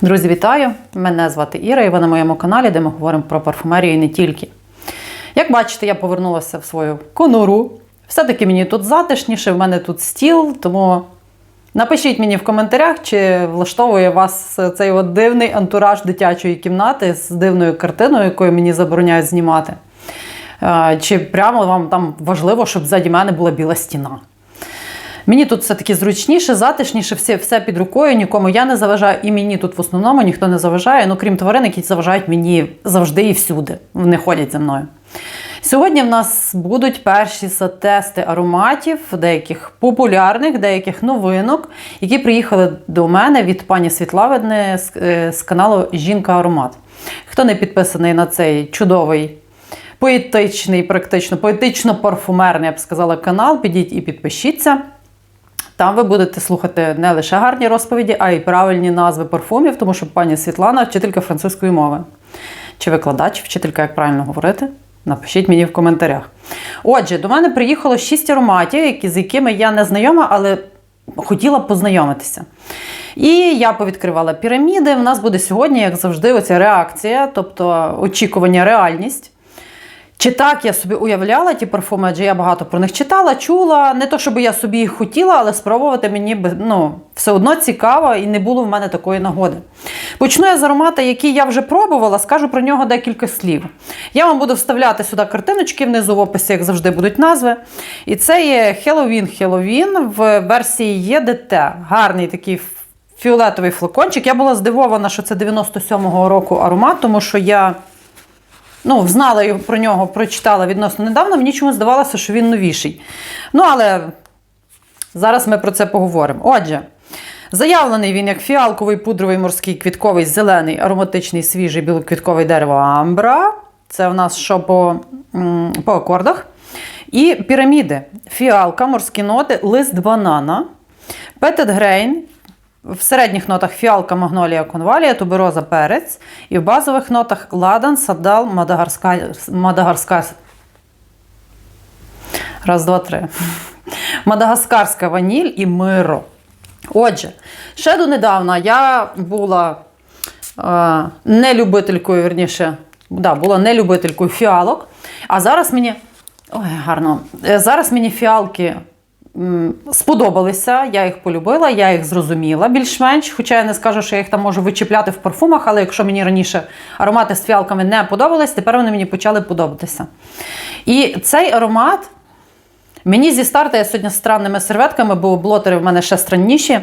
Друзі, вітаю! Мене звати Іра, і ви на моєму каналі, де ми говоримо про парфумерію і не тільки. Як бачите, я повернулася в свою конуру. Все-таки мені тут затишніше, в мене тут стіл, тому напишіть мені в коментарях, чи влаштовує вас цей от дивний антураж дитячої кімнати з дивною картиною, якою мені забороняють знімати. Е, Чи прямо вам там важливо, щоб ззаді мене була біла стіна. Мені тут все-таки зручніше, затишніше, все, все під рукою, нікому я не заважаю, і мені тут в основному ніхто не заважає, ну крім тварин, які заважають мені завжди і всюди. Вони ходять за мною. Сьогодні в нас будуть перші тести ароматів, деяких популярних, деяких новинок, які приїхали до мене від пані Світлавидни з, е, каналу Жінка Аромат. Хто не підписаний на цей чудовий поетичний, практично поетично-парфумерний, я б сказала, канал, підіть і підпишіться. Там ви будете слухати не лише гарні розповіді, а й правильні назви парфумів, тому що пані Світлана вчителька французької мови. Чи викладач, вчителька, як правильно говорити? Напишіть мені в коментарях. Отже, до мене приїхало 6 ароматів, з якими я не знайома, але хотіла познайомитися. І я повідкривала піраміди. У нас буде сьогодні, як завжди, оця реакція, тобто очікування, реальність. Чи так я собі уявляла ті парфуми, адже я багато про них читала, чула. Не то, щоб я собі їх хотіла, але спробувати мені ну, все одно цікаво і не було в мене такої нагоди. Почну я з аромата, який я вже пробувала, скажу про нього декілька слів. Я вам буду вставляти сюди картиночки внизу в описі, як завжди, будуть назви. І це є Halloween Halloween в версії EDT. Гарний такий фіолетовий флакончик. Я була здивована, що це 97-го року аромат, тому що я ну, знала про нього, прочитала відносно недавно, мені чомусь здавалося, що він новіший. Ну, але зараз ми про це поговоримо. Отже, заявлений він як фіалковий пудровий морський квітковий зелений, ароматичний свіжий білоквітковий дерево амбра. Це в нас що по, по акордах. І піраміди. Фіалка, морські ноти, лист банана, петет грейн, в середніх нотах фіалка, магнолія, конвалія, тубероза, перець. І в базових нотах ладан, садал, мадагарська. мадагарська. Раз, два, три. Мадагаскарська ваніль і миро. Отже, ще донедавна я була е, не любителькою, верніше, да, була не любителькою фіалок. А зараз мені. Ой, гарно. Е, Зараз мені фіалки сподобалися, я їх полюбила, я їх зрозуміла більш-менш. Хоча я не скажу, що я їх там можу вичіпляти в парфумах, але якщо мені раніше аромати з фіалками не подобались, тепер вони мені почали подобатися. І цей аромат. Мені зі старту, я сьогодні з странними серветками, бо блотери в мене ще странніші.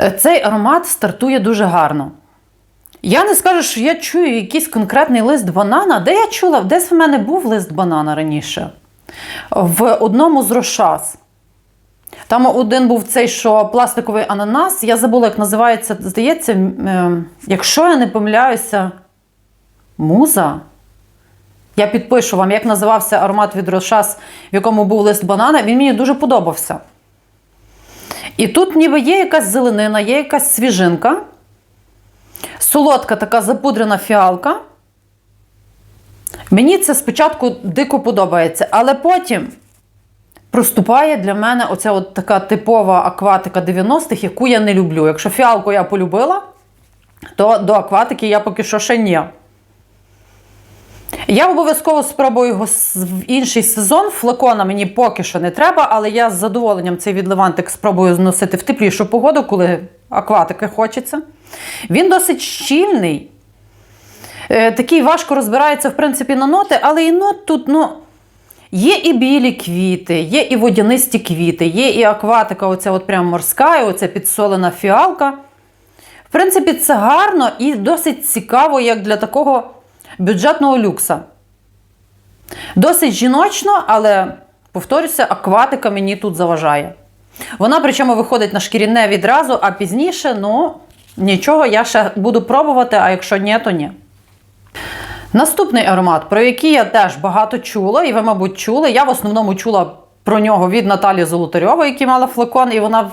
Е, Цей аромат стартує дуже гарно. Я не скажу, що я чую якийсь конкретний лист банана. Де я чула? Десь в мене був лист банана раніше. В одному з рошас. Там один був цей, що пластиковий ананас. Я забула, як називається, здається, е, якщо я не помиляюся, муза. Я підпишу вам, як називався аромат від Рошас, в якому був лист банана. Він мені дуже подобався. І тут ніби є якась зеленина, є якась свіжинка. Солодка така запудрена фіалка. Мені це спочатку дико подобається, але потім проступає для мене оця от така типова акватика 90-х, яку я не люблю. Якщо фіалку я полюбила, то до акватики я поки що ще ні. Я обов'язково спробую його в інший сезон. Флакона мені поки що не треба, але я з задоволенням цей відливантик спробую зносити в теплішу погоду, коли акватики хочеться. Він досить щільний. Е, Такий важко розбирається, в принципі, на ноти, але і нот тут, ну. Є і білі квіти, є і водянисті квіти, є і акватика, оця от прям морська, і оця підсолена фіалка. В принципі, це гарно і досить цікаво, як для такого бюджетного люкса. Досить жіночно, але, повторюся, акватика мені тут заважає. Вона, причому, виходить на шкірі не відразу, а пізніше, ну, нічого, я ще буду пробувати, а якщо ні, то ні. Наступний аромат, про який я теж багато чула, і ви, мабуть, чули. Я в основному чула про нього від Наталі Золотарьової, яка мала флакон, і вона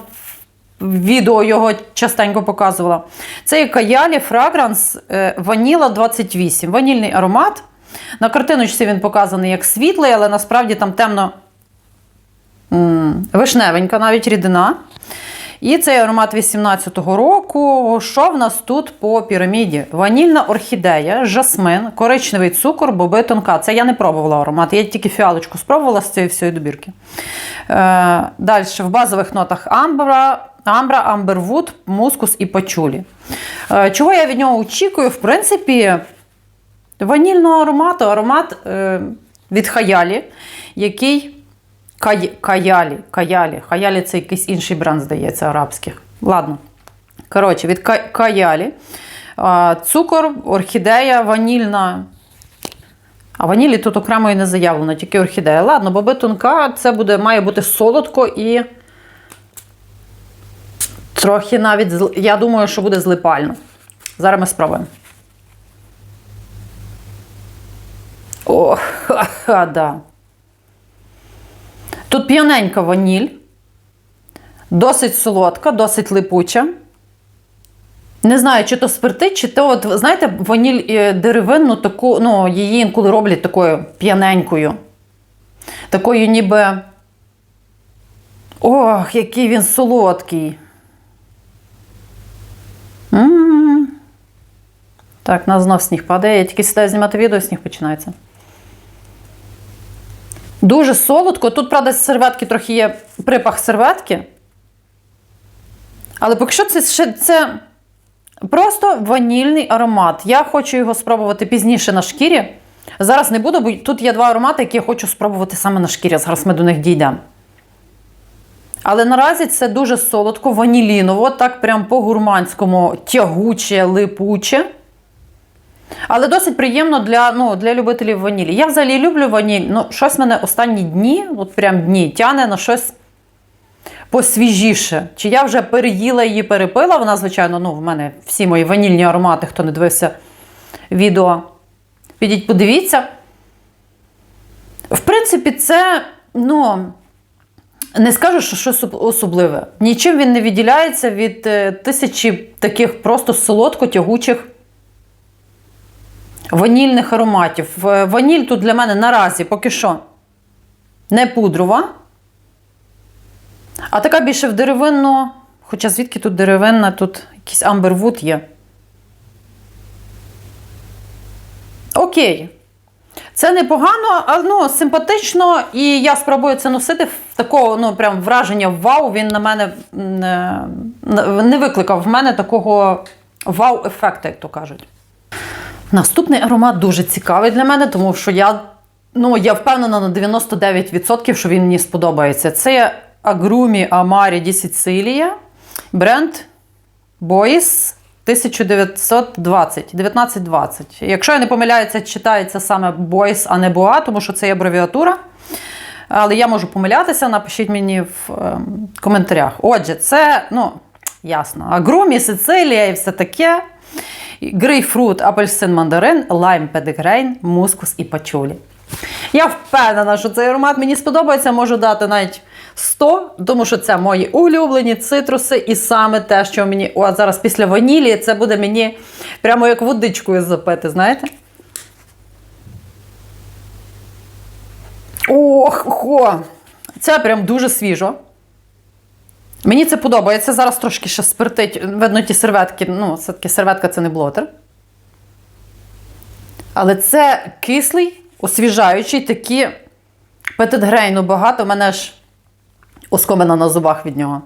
відео його частенько показувала. Це Каялі Фрагранс Ваніла 28. Ванільний аромат. На картиночці він показаний як світлий, але насправді там темно вишневенька навіть рідина. І цей аромат 18-го року. Що в нас тут по піраміді? Ванільна орхідея, жасмин, коричневий цукор, боби тонка. Це я не пробувала аромат, я тільки фіалочку спробувала з цієї всієї добірки. Е, Далі в базових нотах амбра, амбра, амбервуд, мускус і пачулі. Е, чого я від нього очікую? В принципі, ванільного аромату, аромат е, від хаялі, який. Кай, каялі, каялі. Хаялі це якийсь інший бренд, здається, арабських. Ладно. Коротше, від каялі. Цукор, орхідея, ванільна. А ванілі тут окремо і не заявлено, тільки орхідея. Ладно, боби тонка, це буде, має бути солодко і. Трохи навіть, я думаю, що буде злипально. Зараз ми спробуємо. О, ха-ха, да. Тут п'яненька ваніль, досить солодка, досить липуча. Не знаю, чи то спиртить, чи то, от, знаєте, ваніль е, деревинну, таку, ну, її інколи роблять такою п'яненькою. Такою ніби. Ох, який він солодкий. М. Так, на знов сніг падає. Я тільки сідаю знімати відео, сніг починається. Дуже солодко. Тут, правда, серветки трохи є припах серветки. Але поки що це це просто ванільний аромат. Я хочу його спробувати пізніше на шкірі. Зараз не буду, бо тут є два аромати, які я хочу спробувати саме на шкірі. Зараз ми до них дійдемо. Але наразі це дуже солодко, ваніліново, так прям по-гурманському тягуче, липуче. Але досить приємно для, ну, для любителів ванілі. Я взагалі люблю ваніль. Ну, щось мене останні дні, от прям дні, тяне на щось посвіжіше. Чи я вже переїла її, перепила. Вона, звичайно, ну, в мене всі мої ванільні аромати, хто не дивився відео. Підіть, подивіться. В принципі, це, ну, не скажу, що щось особливе. Нічим він не відділяється від е, тисячі таких просто солодко-тягучих ванільних ароматів. Ваніль тут для мене наразі поки що не пудрова, а така більше в деревинну. Хоча звідки тут деревинна, тут якийсь амбервуд є. Окей. Це непогано, а ну, симпатично, і я спробую це носити в такого ну, прям враження вау. Він на мене не, не викликав в мене такого вау-ефекту, як то кажуть. Наступний аромат дуже цікавий для мене, тому що я, ну, я впевнена на 99%, що він мені сподобається. Це Agrumi Amari di Sicilia, бренд Bois 1920, 1920. Якщо я не помиляюся, читається саме Bois, а не Boa, тому що це є абревіатура. Але я можу помилятися, напишіть мені в ем, коментарях. Отже, це, ну, ясно. Агрумі, Сицилія і все таке. Грейпфрут, апельсин, мандарин, лайм, педигрейн, мускус і пачулі. Я впевнена, що цей аромат мені сподобається, можу дати навіть 100, тому що це мої улюблені цитруси, і саме те, що мені о, зараз після ванілі, це буде мені прямо як водичкою запити, знаєте? Ох, хо! Це прям дуже свіжо. Мені це подобається. Зараз трошки ще спиртить. Видно, ті серветки. Ну, все-таки серветка це не блотер. Але це кислий, освіжаючий, такі петитгрейну багато. У мене ж оскомина на зубах від нього.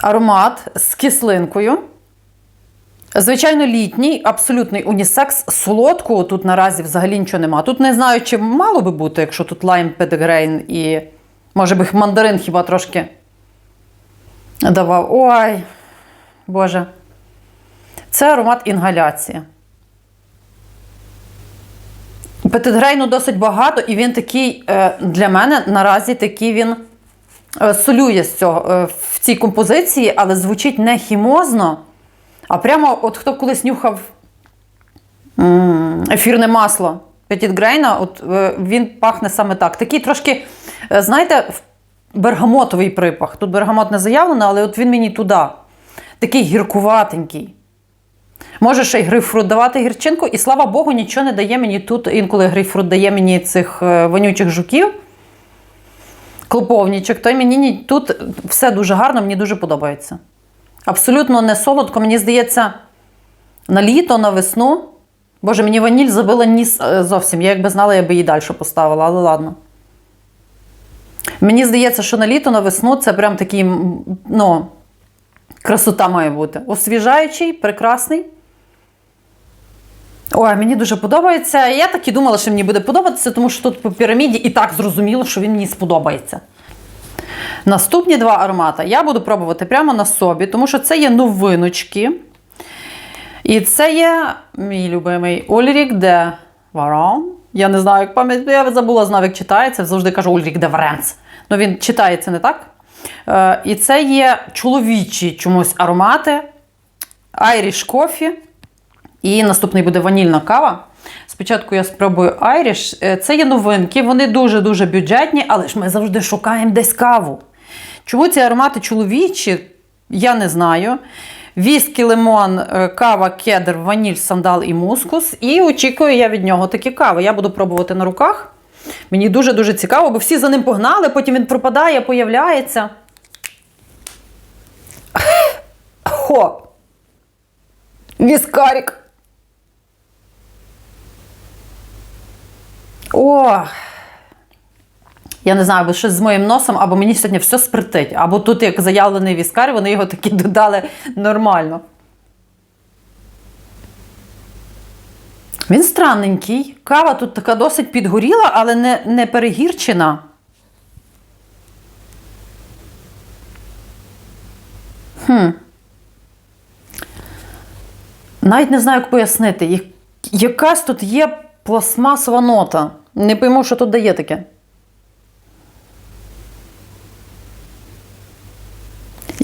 Аромат з кислинкою. Звичайно, літній, абсолютний унісекс, солодкого тут наразі взагалі нічого нема. Тут не знаю, чи мало би бути, якщо тут лайм, педигрейн і, може би, мандарин хіба трошки давав. Ой, Боже. Це аромат інгаляції. Петитгрейну досить багато, і він такий, е, для мене наразі такий він е, солює з цього е, в цій композиції, але звучить не хімозно. А прямо, от хто колись нюхав ефірне масло Petit Grain, от е, він пахне саме так. Такий трошки, е, знаєте, бергамотовий припах. Тут бергамот не заявлено, але от він мені туди. Такий гіркуватенький. Може ще й грейпфрут давати гірчинку, і слава Богу, нічого не дає мені тут. Інколи грейпфрут дає мені цих е, вонючих жуків. клоповнічок, то й мені тут все дуже гарно, мені дуже подобається. Абсолютно не солодко, мені здається, на літо, на весну. Боже, мені ваніль забила ніс е, зовсім. Я якби знала, я би її далі поставила, але ладно. Мені здається, що на літо, на весну це прям такий, ну, красота має бути. Освіжаючий, прекрасний. Ой, мені дуже подобається. Я так і думала, що мені буде подобатися, тому що тут по піраміді і так зрозуміло, що він мені сподобається. Наступні два аромати я буду пробувати прямо на собі, тому що це є новиночки. І це є мій любимий Ульрік де Варон. Я не знаю, як пам'ятаю, я забула знав, як читається. Завжди кажу Ульрік де Варенц. Ну він читається не так. Е, і це є чоловічі чомусь аромати. Irish Coffee. І наступний буде ванільна кава. Спочатку я спробую Irish. Е, Це є новинки, вони дуже-дуже бюджетні, але ж ми завжди шукаємо десь каву. Чому ці аромати чоловічі, я не знаю. Віскі, лимон, е, кава, кедр, ваніль, сандал і мускус. І очікую я від нього такі кави. Я буду пробувати на руках. Мені дуже-дуже цікаво, бо всі за ним погнали, потім він пропадає, появляється. Хо! Віскарік. О! Я не знаю, або щось з моїм носом, або мені сьогодні все спритить. Або тут, як заявлений віскар, вони його таки додали нормально. Він странненький. Кава тут така досить підгоріла, але не, не перегірчена. Хм. Навіть не знаю, як пояснити. Якась тут є пластмасова нота. Не пойму, що тут дає таке.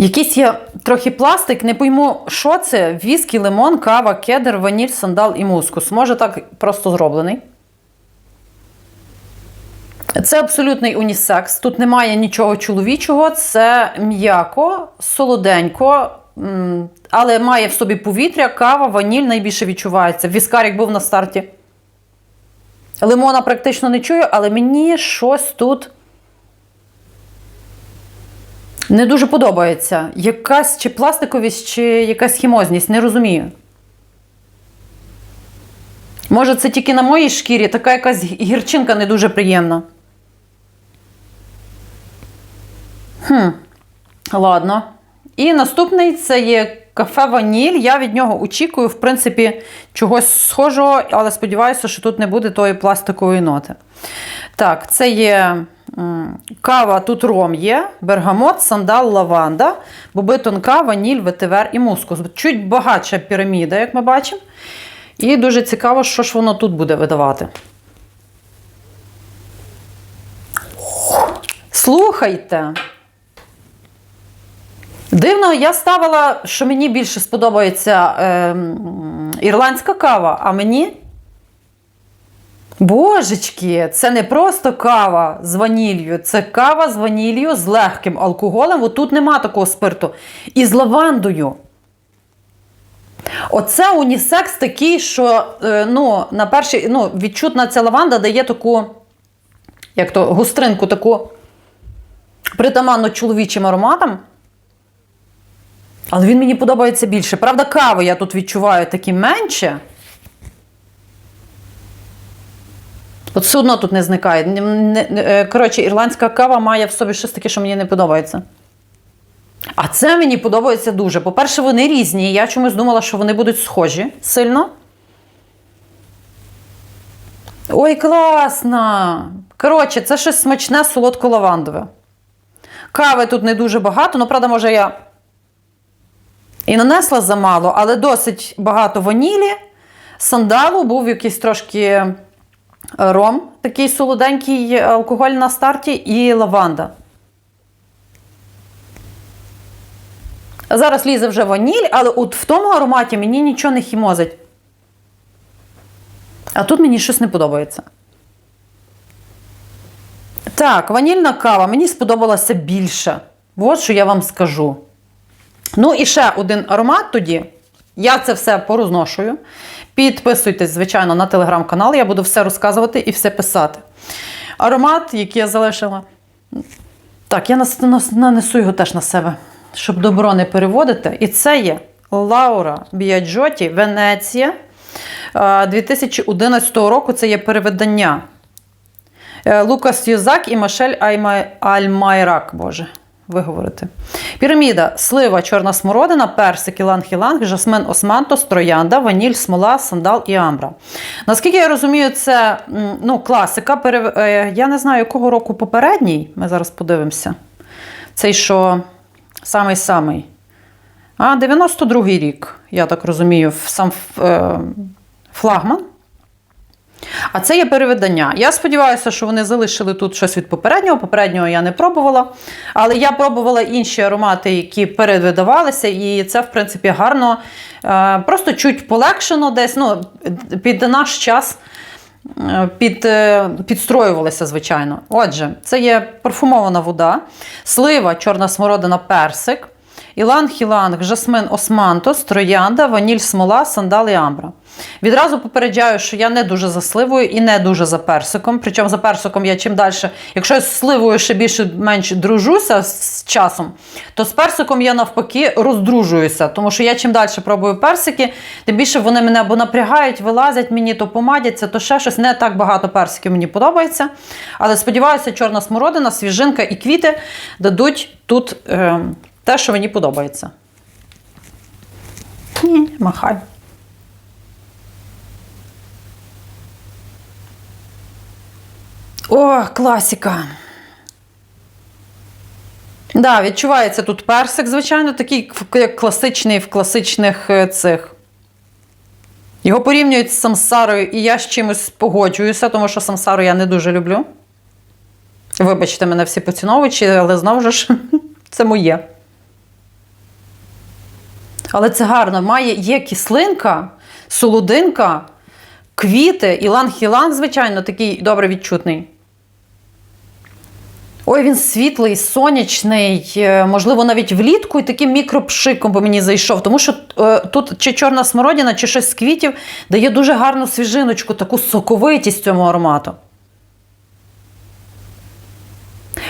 Якийсь є трохи пластик, не пойму, що це. Віскі, лимон, кава, кедр, ваніль, сандал і мускус. Може так просто зроблений. Це абсолютний унісекс. Тут немає нічого чоловічого, це м'яко, солоденько, але має в собі повітря, кава, ваніль найбільше відчувається. Віскарік був на старті. Лимона практично не чую, але мені щось тут не дуже подобається. Якась чи пластиковість, чи якась хімозність, не розумію. Може, це тільки на моїй шкірі така якась гірчинка не дуже приємна. Хм, ладно. І наступний це є кафе Ваніль. Я від нього очікую, в принципі, чогось схожого, але сподіваюся, що тут не буде тої пластикової ноти. Так, це є кава, тут ром є, бергамот, сандал, лаванда, боби тонка, ваніль, ветивер і мускус. Чуть багатша піраміда, як ми бачимо. І дуже цікаво, що ж воно тут буде видавати. Слухайте. Дивно, я ставила, що мені більше сподобається ем, ірландська кава, а мені. Божечки, це не просто кава з ваніллю, це кава з ваніллю з легким алкоголем. От тут нема такого спирту. І з лавандою. Оце унісекс такий, що е, ну, на перший, ну, відчутна ця лаванда дає таку, як то, гостринку, таку притаманну чоловічим ароматам. Але він мені подобається більше. Правда, кави я тут відчуваю такі менше. От все одно тут не зникає. Е, Коротше, ірландська кава має в собі щось таке, що мені не подобається. А це мені подобається дуже. По-перше, вони різні. Я чомусь думала, що вони будуть схожі сильно. Ой, класно! Коротше, це щось смачне, солодко-лавандове. Кави тут не дуже багато, ну, правда, може, я і нанесла замало, але досить багато ванілі. Сандалу був якийсь трошки ром, такий солоденький е, алкоголь на старті, і лаванда. Зараз лізе вже ваніль, але от в тому ароматі мені нічого не хімозить. А тут мені щось не подобається. Так, ванільна кава мені сподобалася більше. От що я вам скажу. Ну і ще один аромат тоді. Я це все порозношую. Підписуйтесь, звичайно, на телеграм-канал, я буду все розказувати і все писати. Аромат, який я залишила Так, я нанесу його теж на себе, щоб добро не переводити. І це є Лаура Біаджоті, Венеція. Е, 2011 року це є переведення. Е, Лукас Юзак і Машель Альмайрак, Боже, виговорити. Піраміда, слива, чорна смородина, персик, іланг-іланг, жасмин османтос, троянда, ваніль, смола, сандал і амбра. Наскільки я розумію, це ну, класика. Е, Я не знаю, якого року попередній. Ми зараз подивимося. Цей що самий-самий. А, 92-й рік, я так розумію, сам е, флагман. А це є переведення. Я сподіваюся, що вони залишили тут щось від попереднього. Попереднього я не пробувала. Але я пробувала інші аромати, які перевидавалися, і це, в принципі, гарно. Е, Просто чуть полегшено десь. Ну, під наш час е, під, е, підстроювалися, звичайно. Отже, це є парфумована вода, слива, чорна смородина, персик. Іланг-іланг, жасмин османтос, троянда, ваніль смола, сандал і амбра. Відразу попереджаю, що я не дуже за сливою і не дуже за персиком. Причому за персиком я чим далі, якщо я з сливою ще більше менш дружуся з часом, то з персиком я навпаки роздружуюся. Тому що я чим далі пробую персики, тим більше вони мене або напрягають, вилазять мені, то помадяться, то ще щось. Не так багато персиків мені подобається. Але сподіваюся, чорна смородина, свіжинка і квіти дадуть тут е, те, що мені подобається. Ні, махай. О, класіка. Да, відчувається тут персик, звичайно, такий як класичний в класичних е, цих. Його порівнюють з самсарою, і я з чимось погоджуюся, тому що самсару я не дуже люблю. Вибачте мене всі поціновувачі, але знову ж це моє. Але це гарно. Має, є кислинка, солодинка, квіти, іланг-іланг, звичайно, такий добре відчутний. Ой, він світлий, сонячний, е, можливо, навіть влітку і таким мікропшиком би мені зайшов. Тому що е, тут чи чорна смородина, чи щось з квітів дає дуже гарну свіжиночку, таку соковитість цьому аромату.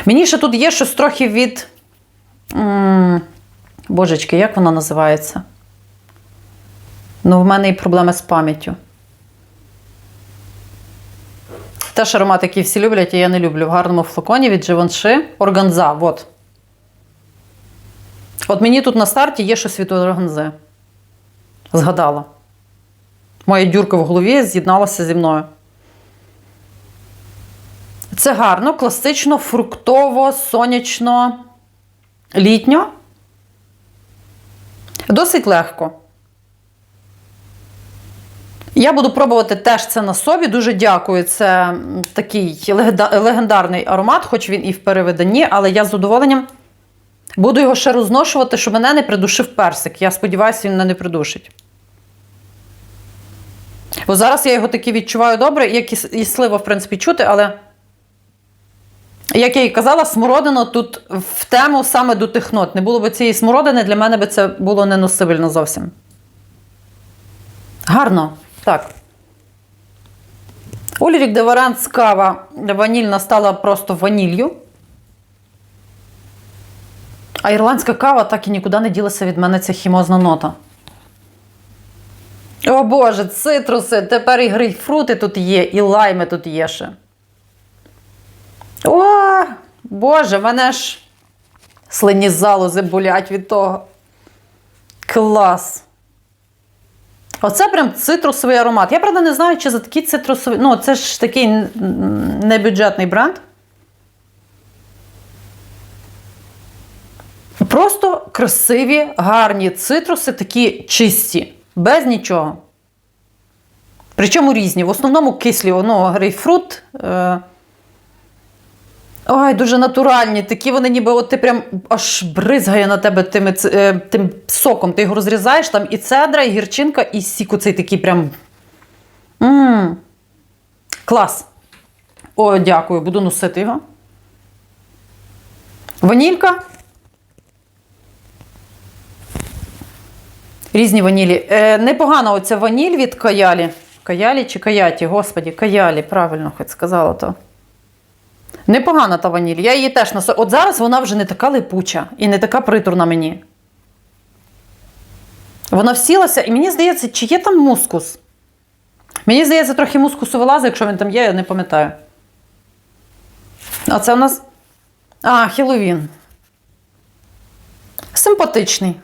Мені ще тут є щось трохи від. м, Божечки, як воно називається? Ну, в мене і проблеми з пам'яттю. Теж аромат, який всі люблять, і я не люблю. В гарному флаконі від Givenchy. Органза. От. От мені тут на старті є щось від органзи. Згадала. Моя дюрка в голові з'єдналася зі мною. Це гарно, класично, фруктово, сонячно, літньо. Досить легко. Я буду пробувати теж це на собі. Дуже дякую. Це такий легендарний аромат, хоч він і в переведенні, але я з задоволенням буду його ще розношувати, щоб мене не придушив персик. Я сподіваюся, він мене не придушить. Бо зараз я його таки відчуваю добре, як і с- і слива, в принципі, чути, але. Як я і казала, смородина тут в тему саме до тих. Не було б цієї смородини, для мене би це було неносибельно зовсім. Гарно. Так. Олірік де Варанс кава ванільна стала просто ванілью. А ірландська кава так і нікуди не ділася від мене ця хімозна нота. О Боже, цитруси, тепер і грейпфрути тут є, і лайми тут є ще. О, Боже, мене ж слині залози болять від того. Клас. Оце прям цитрусовий аромат. Я, правда, не знаю, чи за такий цитрусовий. Ну, це ж такий небюджетний бренд. Просто красиві, гарні цитруси, такі чисті, без нічого. Причому різні. В основному кислі, ну, грейпфрут. Е- Ой, дуже натуральні. Такі вони ніби от ти прям аж бризгає на тебе тими, ц- е, тим соком. Ти його розрізаєш, там і цедра, і гірчинка, і сік оцей такий прям. м Клас. О, дякую, буду носити його. Ванілька. Різні ванілі. Е, непогана оця ваніль від каялі. Каялі чи каяті? Господі, каялі, правильно хоч сказала то. Непогана та ваніль. Я її теж насо... От зараз вона вже не така липуча і не така приторна мені. Вона всілася, і мені здається, чи є там мускус? Мені здається, трохи мускусу вилазить, якщо він там є, я не пам'ятаю. А це у нас. А, Хеллоуін. Симпатичний.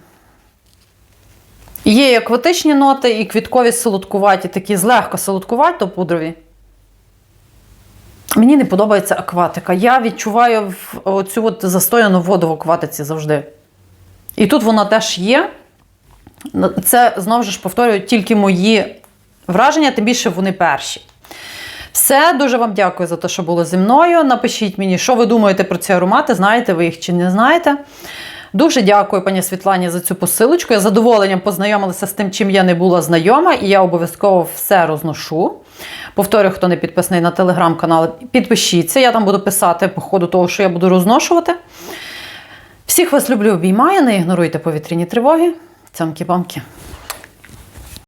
Є і акватичні ноти, і квіткові солодкуваті, такі злегка солодкуваті, то пудрові. Мені не подобається акватика. Я відчуваю оцю от застояну воду в акватиці завжди. І тут вона теж є. Це знову ж повторюю тільки мої враження, тим більше вони перші. Все, дуже вам дякую за те, що були зі мною. Напишіть мені, що ви думаєте про ці аромати, знаєте ви їх чи не знаєте. Дуже дякую, пані Світлані, за цю посилочку. Я задоволенням познайомилася з тим, чим я не була знайома, і я обов'язково все розношу. Повторюю, хто не підписаний на телеграм-канал, підпишіться. Я там буду писати по ходу того, що я буду розношувати. Всіх вас люблю, обіймаю, не ігноруйте повітряні тривоги. Цямки-бамки.